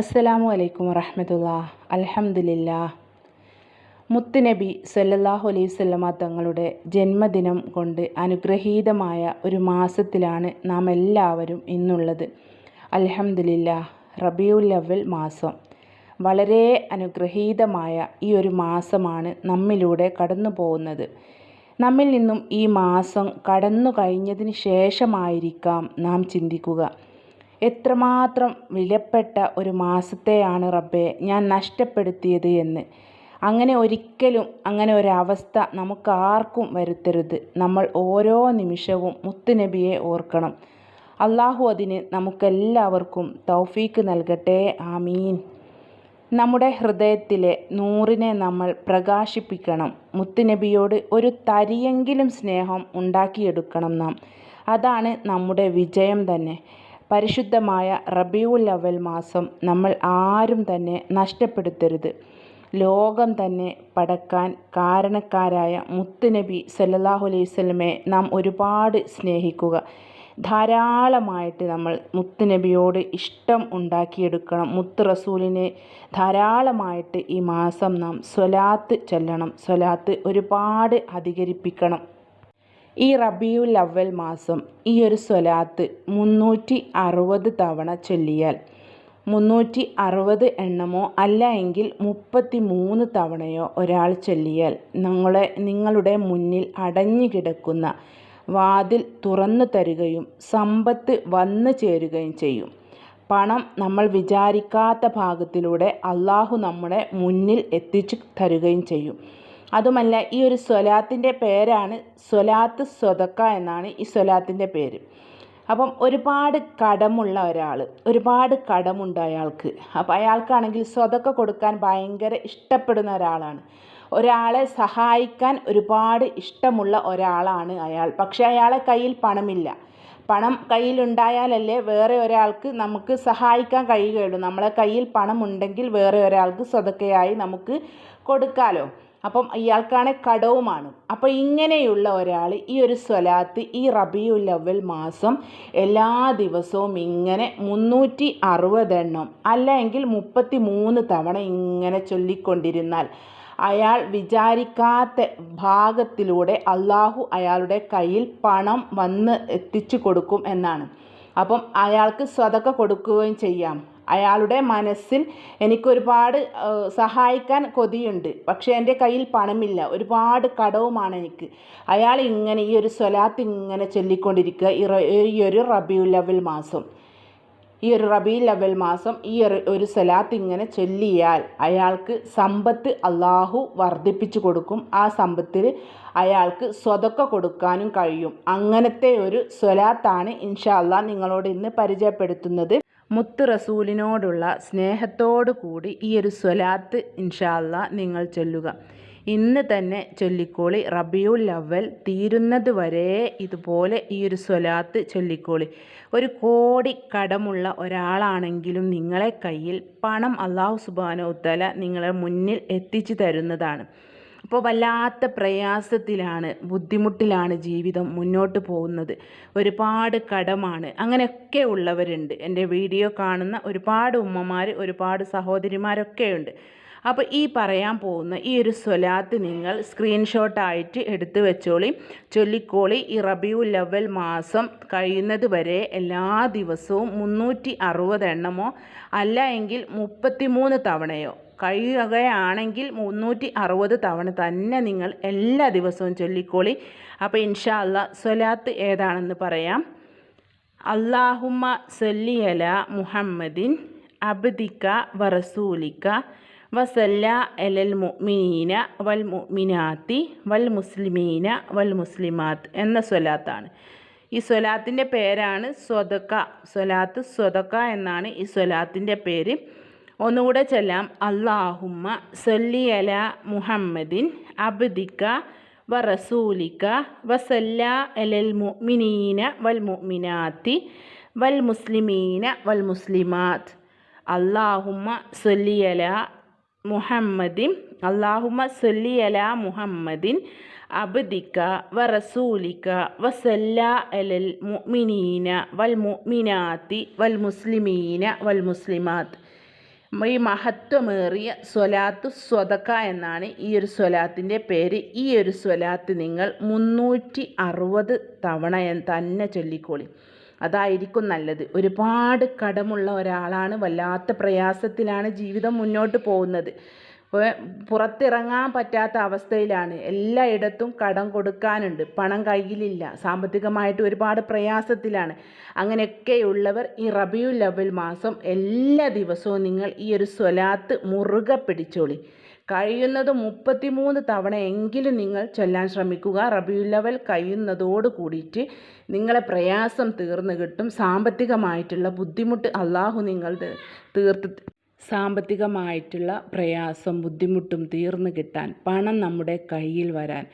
അസ്സലാമു അലൈക്കും വറഹമത്തുള്ള അൽഹംദുലില്ലാ മുത്തുനബി സല്ലല്ലാഹു അലൈഹി തങ്ങളുടെ ജന്മദിനം കൊണ്ട് അനുഗ്രഹീതമായ ഒരു മാസത്തിലാണ് നാം എല്ലാവരും ഇന്നുള്ളത്. അൽഹംദുലില്ലാ റബിയുൽ അവൽ മാസം. വളരെ അനുഗ്രഹീതമായ ഈ ഒരു മാസമാണ് നമ്മിലൂടെ കടന്നു പോകുന്നത്. നമ്മിൽ നിന്നും ഈ മാസം കടന്നു കഴിഞ്ഞതിന് ശേഷമായിരിക്കാം നാം ചിന്തിക്കുക. എത്രമാത്രം വിലപ്പെട്ട ഒരു മാസത്തെയാണ് റബ്ബെ ഞാൻ നഷ്ടപ്പെടുത്തിയത് എന്ന്. അങ്ങനെ ഒരിക്കലും അങ്ങനെ ഒരവസ്ഥ നമുക്കാർക്കും വരുത്തരുത്. നമ്മൾ ഓരോ നിമിഷവും മുത്തുനബിയെ ഓർക്കണം. അള്ളാഹു അതിന് നമുക്കെല്ലാവർക്കും തൗഫീക്ക് നൽകട്ടെ. ആമീൻ. നമ്മുടെ ഹൃദയത്തിലെ നൂറിനെ നമ്മൾ പ്രകാശിപ്പിക്കണം. മുത്തുനബിയോട് ഒരു തരിയെങ്കിലും സ്നേഹം ഉണ്ടാക്കിയെടുക്കണം നാം. അതാണ് നമ്മുടെ വിജയം തന്നെ. പരിശുദ്ധമായ റബിയുൽ അവൽ മാസം നമ്മൾ ആരും തന്നെ നഷ്ടപ്പെടുത്തരുത്. ലോകം തന്നെ പടക്കാൻ കാരണക്കാരായ മുത്തുനബി സല്ലാഹു അലൈഹി നാം ഒരുപാട് സ്നേഹിക്കുക. ധാരാളമായിട്ട് നമ്മൾ മുത്തുനബിയോട് ഇഷ്ടം ഉണ്ടാക്കിയെടുക്കണം. മുത്ത് റസൂലിനെ ധാരാളമായിട്ട് ഈ മാസം നാം സ്വലാത്ത് ചൊല്ലണം. സ്വലാത്ത് ഒരുപാട് അധികരിപ്പിക്കണം. ഈ റബിയുൽ അവൽ മാസം ഈ ഒരു സ്വലാത്ത് മുന്നൂറ്റി അറുപത് തവണ ചൊല്ലിയാൽ മുന്നൂറ്റി അറുപത് എണ്ണമോ അല്ല എങ്കിൽ മുപ്പത്തി മൂന്ന് തവണയോ ഒരാൾ ചൊല്ലിയാൽ നിങ്ങളെ നിങ്ങളുടെ മുന്നിൽ അടഞ്ഞു കിടക്കുന്ന വാതിൽ തുറന്നു തരികയും സമ്പത്ത് വന്നു ചേരുകയും ചെയ്യും. പണം നമ്മൾ വിചാരിക്കാത്ത ഭാഗത്തിലൂടെ അള്ളാഹു നമ്മുടെ മുന്നിൽ എത്തിച്ചു തരുകയും ചെയ്യും. അതുമല്ല ഈ ഒരു സ്വലാത്തിന്റെ പേരാണ് സ്വലാത്ത് സ്വതക്ക എന്നാണ് ഈ സ്വലാത്തിന്റെ പേര്. അപ്പം ഒരുപാട് കടമുള്ള ഒരാൾ ഒരുപാട് കടമുണ്ട് അയാൾക്ക്. അപ്പം അയാൾക്കാണെങ്കിൽ സ്വതക്ക കൊടുക്കാൻ ഭയങ്കര ഇഷ്ടപ്പെടുന്ന ഒരാളാണ്. ഒരാളെ സഹായിക്കാൻ ഒരുപാട് ഇഷ്ടമുള്ള ഒരാളാണ് അയാൾ. പക്ഷേ അയാളെ കയ്യിൽ പണമില്ല. പണം കയ്യിലുണ്ടായാലല്ലേ വേറെ ഒരാൾക്ക് നമുക്ക് സഹായിക്കാൻ കഴിയുകയുള്ളൂ. നമ്മളെ കയ്യിൽ പണം ഉണ്ടെങ്കിൽ വേറെ ഒരാൾക്ക് സ്വതക്കയായി നമുക്ക് കൊടുക്കാലോ. അപ്പം ഇയാൾക്കാണ് കടവുമാണ്. അപ്പോൾ ഇങ്ങനെയുള്ള ഒരാൾ ഈ ഒരു സ്വലാത്ത് ഈ റബിയുൽ അവൽ മാസം എല്ലാ ദിവസവും ഇങ്ങനെ മുന്നൂറ്റി അറുപതെണ്ണം അല്ലെങ്കിൽ മുപ്പത്തി മൂന്ന് തവണ ഇങ്ങനെ ചൊല്ലിക്കൊണ്ടിരുന്നാൽ അയാൾ വിചാരിക്കാത്ത ഭാഗത്തിലൂടെ അള്ളാഹു അയാളുടെ കയ്യിൽ പണം വന്ന് എത്തിച്ചു കൊടുക്കും എന്നാണ്. അപ്പം അയാൾക്ക് സ്വതക്ക കൊടുക്കുകയും ചെയ്യാം. അയാളുടെ മനസ്സിൽ എനിക്കൊരുപാട് സഹായിക്കാൻ കൊതിയുണ്ട്. പക്ഷേ എന്റെ കയ്യിൽ പണമില്ല. ഒരുപാട് കടവുമാണ് എനിക്ക്. അയാൾ ഇങ്ങനെ ഈ ഒരു സ്വലാത്ത് ഇങ്ങനെ ചൊല്ലിക്കൊണ്ടിരിക്കുക. ഈ ഒരു റബിയുൽ അവൽ മാസം. ഈ ഒരു റബി അവൽ മാസം ഈ ഒരു ഒരു സലാത്ത് ഇങ്ങനെ ചൊല്ലിയാൽ അയാൾക്ക് സമ്പത്ത് അള്ളാഹു വർദ്ധിപ്പിച്ചു കൊടുക്കും. ആ സമ്പത്തിൽ അയാൾക്ക് സ്വതൊക്കെ കൊടുക്കാനും കഴിയും. അങ്ങനത്തെ ഒരു സ്വലാത്താണ് ഇൻഷാ അള്ളാഹ് നിങ്ങളോട് ഇന്ന് പരിചയപ്പെടുത്തുന്നത്. മുത്ത് റസൂലിനോടുള്ള സ്നേഹത്തോടു കൂടി ഈ ഒരു സ്വലാത്ത് ഇൻഷാല്ല നിങ്ങൾ ചൊല്ലുക. ഇന്ന് തന്നെ ചൊല്ലിക്കോളി. റബിയുൽ അവൽ തീരുന്നത് വരെ ഇതുപോലെ ഈ ഒരു സ്വലാത്ത് ചൊല്ലിക്കോളി. ഒരു കോടി കടമുള്ള ഒരാളാണെങ്കിലും നിങ്ങളെ കയ്യിൽ പണം അള്ളാഹു സുബാനോ ഉത്തല നിങ്ങളെ മുന്നിൽ എത്തിച്ചു തരുന്നതാണ്. അപ്പോൾ വല്ലാത്ത പ്രയാസത്തിലാണ് ബുദ്ധിമുട്ടിലാണ് ജീവിതം മുന്നോട്ട് പോകുന്നത്. ഒരുപാട് കടമാണ്. അങ്ങനെയൊക്കെ ഉള്ളവരുണ്ട്. എന്റെ വീഡിയോ കാണുന്ന ഒരുപാട് ഉമ്മമാർ ഒരുപാട് സഹോദരിമാരൊക്കെ ഉണ്ട് അപ്പോൾ ഈ പറയാൻ പോകുന്ന ഈ ഒരു സ്വലാത്ത് നിങ്ങൾ സ്ക്രീൻഷോട്ടായിട്ട് എടുത്തു വെച്ചോളി. ചൊല്ലിക്കോളി. ഈ റബിയു ലവൽ മാസം കഴിയുന്നത് വരെ എല്ലാ ദിവസവും മുന്നൂറ്റി അറുപത് എണ്ണമോ അല്ല എങ്കിൽ തവണയോ കഴിയുകയാണെങ്കിൽ മുന്നൂറ്റി അറുപത് തവണ തന്നെ നിങ്ങൾ എല്ലാ ദിവസവും ചൊല്ലിക്കോളി. അപ്പോൾ ഇൻഷാ അല്ല സ്വലാത്ത് ഏതാണെന്ന് പറയാം. അള്ളാഹുമ്മ സല്ലിയല മുഹമ്മദിൻ അബ്ദിക്ക വറസൂലിക്ക വസല്ല എലൽ മുഅ്മിനീന വൽ മുഅ്മിനാത്തി വൽ മുസ്ലിമീന വൽ മുസ്ലിമാത്ത് എന്ന സ്വലാത്താണ്. ഈ സ്വലാത്തിന്റെ പേരാണ് സ്വതക്ക. സ്വലാത്ത് സ്വതക്ക എന്നാണ് ഈ സ്വലാത്തിന്റെ പേര്. ഒന്നുകൂടെ ചൊല്ലാം. അള്ളാഹുമ്മ സൊല്ലിയല മുഹമ്മദിൻ അബ്ദിക്ക വ റസൂലിക്ക വസല്ല അലൽ മുഅ്മിനീന വൽ മുഅ്മിനാത്തി വൽ മുസ്ലിമീന വൽ മുസ്ലിമാത്ത് അള്ളാഹുമ്മ സൊല്ലിയല മുഹമ്മദിൻ അള്ളാഹുമ്മ സല്ലി മുഹമ്മദിൻ അബ്ദിക്ക വ റസൂലിക്ക വസല്ല അലൽ മുഅ്മിനീന വൽ മുഅ്മിനാത്തി വൽ മുസ്ലിമീന വൽ മുസ്ലിമാത്ത് ഈ മഹത്വമേറിയ സ്വലാത്ത് സ്വതക്ക എന്നാണ് ഈ ഒരു സ്വലാത്തിന്റെ പേര്. ഈ ഒരു സ്വലാത്ത് നിങ്ങൾ മുന്നൂറ്റി അറുപത് തവണ തന്നെ ചൊല്ലിക്കോളി. അതായിരിക്കും നല്ലത്. ഒരുപാട് കടമുള്ള ഒരാളാണ് വല്ലാത്ത പ്രയാസത്തിലാണ് ജീവിതം മുന്നോട്ട് പോകുന്നത്. പുറത്തിറങ്ങാൻ പറ്റാത്ത അവസ്ഥയിലാണ്. എല്ലായിടത്തും കടം കൊടുക്കാനുണ്ട്. പണം കയ്യിലില്ല. സാമ്പത്തികമായിട്ട് ഒരുപാട് പ്രയാസത്തിലാണ്. അങ്ങനെയൊക്കെയുള്ളവർ ഈ റബിയു ലവൽ മാസം എല്ലാ ദിവസവും നിങ്ങൾ ഈ ഒരു സ്വലാത്ത് മുറുകെ പിടിച്ചോളി. കഴിയുന്നത് മുപ്പത്തിമൂന്ന് തവണ എങ്കിലും നിങ്ങൾ ചൊല്ലാൻ ശ്രമിക്കുക. റബിയുല്ലവൽ കഴിയുന്നതോട് കൂടിയിട്ട് നിങ്ങളെ പ്രയാസം തീർന്നു കിട്ടും. സാമ്പത്തികമായിട്ടുള്ള ബുദ്ധിമുട്ട് അള്ളാഹു നിങ്ങൾ തീർത്ത് സാമ്പത്തികമായിട്ടുള്ള പ്രയാസം ബുദ്ധിമുട്ടും തീർന്നു കിട്ടാൻ പണം നമ്മുടെ കയ്യിൽ വരാൻ.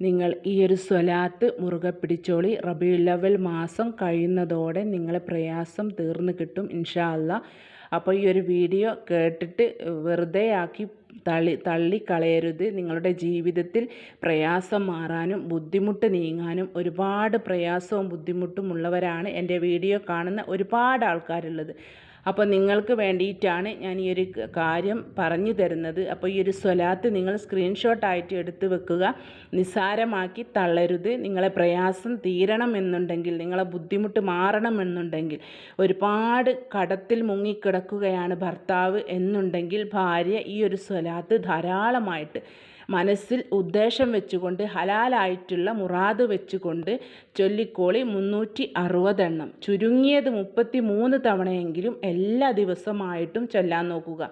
നിങ്ങൾ ഈ ഒരു സ്വലാത്ത് മുറുകെ പിടിച്ചോളി. റബിയുല്ലവൽ മാസം കഴിയുന്നതോടെ നിങ്ങളെ പ്രയാസം തീർന്നു കിട്ടും ഇൻഷാ അല്ല അപ്പോൾ ഈ ഒരു വീഡിയോ കേട്ടിട്ട് വെറുതെ ആക്കി തള്ളി തള്ളിക്കളയരുത്. നിങ്ങളുടെ ജീവിതത്തിൽ പ്രയാസം മാറാനും ബുദ്ധിമുട്ട് നീങ്ങാനും ഒരുപാട് പ്രയാസവും ബുദ്ധിമുട്ടും ഉള്ളവരാണ് എന്റെ വീഡിയോ കാണുന്ന ഒരുപാട് ആൾക്കാരുള്ളത്. അപ്പോൾ നിങ്ങൾക്ക് വേണ്ടിയിട്ടാണ് ഞാൻ ഈ ഒരു കാര്യം പറഞ്ഞു തരുന്നത്. അപ്പോൾ ഈ ഒരു സ്വലാത്ത് നിങ്ങൾ സ്ക്രീൻഷോട്ടായിട്ട് എടുത്ത് വെക്കുക. നിസ്സാരമാക്കി തള്ളരുത്. നിങ്ങളെ പ്രയാസം തീരണമെന്നുണ്ടെങ്കിൽ നിങ്ങളെ ബുദ്ധിമുട്ട് മാറണമെന്നുണ്ടെങ്കിൽ ഒരുപാട് കടത്തിൽ മുങ്ങിക്കിടക്കുകയാണ് ഭർത്താവ് എന്നുണ്ടെങ്കിൽ ഭാര്യ ഈ ഒരു സ്വലാത്ത് ധാരാളമായിട്ട് മനസ്സിൽ ഉദ്ദേശം വെച്ചുകൊണ്ട് ഹലാലായിട്ടുള്ള മുറാദ് വെച്ചുകൊണ്ട് ചൊല്ലിക്കോളി മുന്നൂറ്റി അറുപതെണ്ണം ചുരുങ്ങിയത് മുപ്പത്തി മൂന്ന് തവണയെങ്കിലും എല്ലാ ദിവസമായിട്ടും ചൊല്ലാൻ നോക്കുക.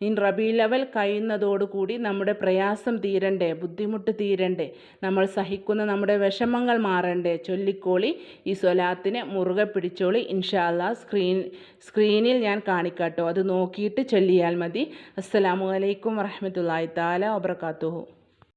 ഇൻ റബി ലെവൽ കഴിയുന്നതോടുകൂടി നമ്മുടെ പ്രയാസം തീരണ്ടേ ബുദ്ധിമുട്ട് തീരണ്ടേ നമ്മൾ സഹിക്കുന്ന നമ്മുടെ വിഷമങ്ങൾ മാറണ്ടേ. ചൊല്ലിക്കോളി ഈ സ്വലാത്തിനെ മുറുകെ പിടിച്ചോളി. ഇൻഷാല്ല സ്ക്രീൻ സ്ക്രീനിൽ ഞാൻ കാണിക്കാട്ടോ. അത് നോക്കിയിട്ട് ചൊല്ലിയാൽ മതി. അസ്സലാമു അലൈക്കും വറഹമത്തല്ലാഹി താല വബർക്കാത്തുഹു